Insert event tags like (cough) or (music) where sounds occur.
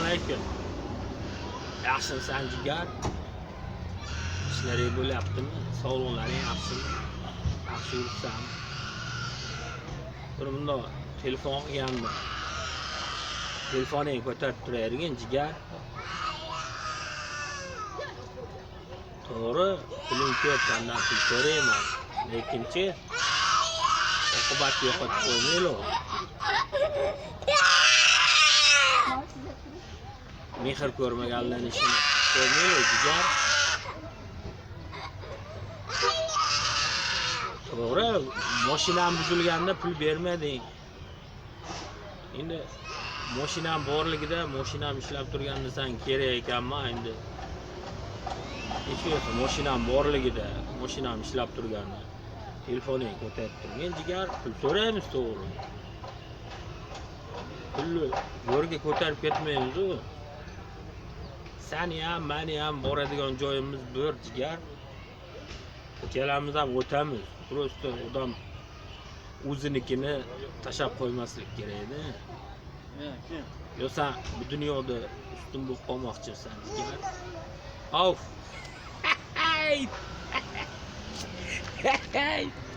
alaykum. Yaxshimisan jigar? Ishlaring bo'lyaptimi? Sog'liqlaring yaxshimi? Yaxshi yuribsan? Bir bundoq telefon qilgandim. Telefoningni ko'tarib turavergin jigar. To'g'ri, puling ko'p, sendan pul so'rayman. Lekinchi oqibatni yo'qotib qo'ymaylik. Mehr ko'rmaganlarni ishini ko'rmaylik jigar. To'g'ri, mashinam buzilganda pul bermading. Endi mashinam borligida, mashinam ishlab turganda san kerak ekanmi endi. Hech bo'lmasa mashinam borligida, mashinam ishlab turganda telefoningni ko'tarib turgin jigar, pul so'raymiz to'g'ri. Pulni yo'rga ko'tarib ketmaymiz-ku Sani ham, mani ham boradigan joyimiz bir jigar. Ikkalamiz ham o'tamiz. Просто odam o'zinikini tashab qo'ymaslik kerakda. Yo sen bu dunyoda ustun bo'lib qolmoqchisan jigar. Auf. Hey! Hey! (laughs) (laughs)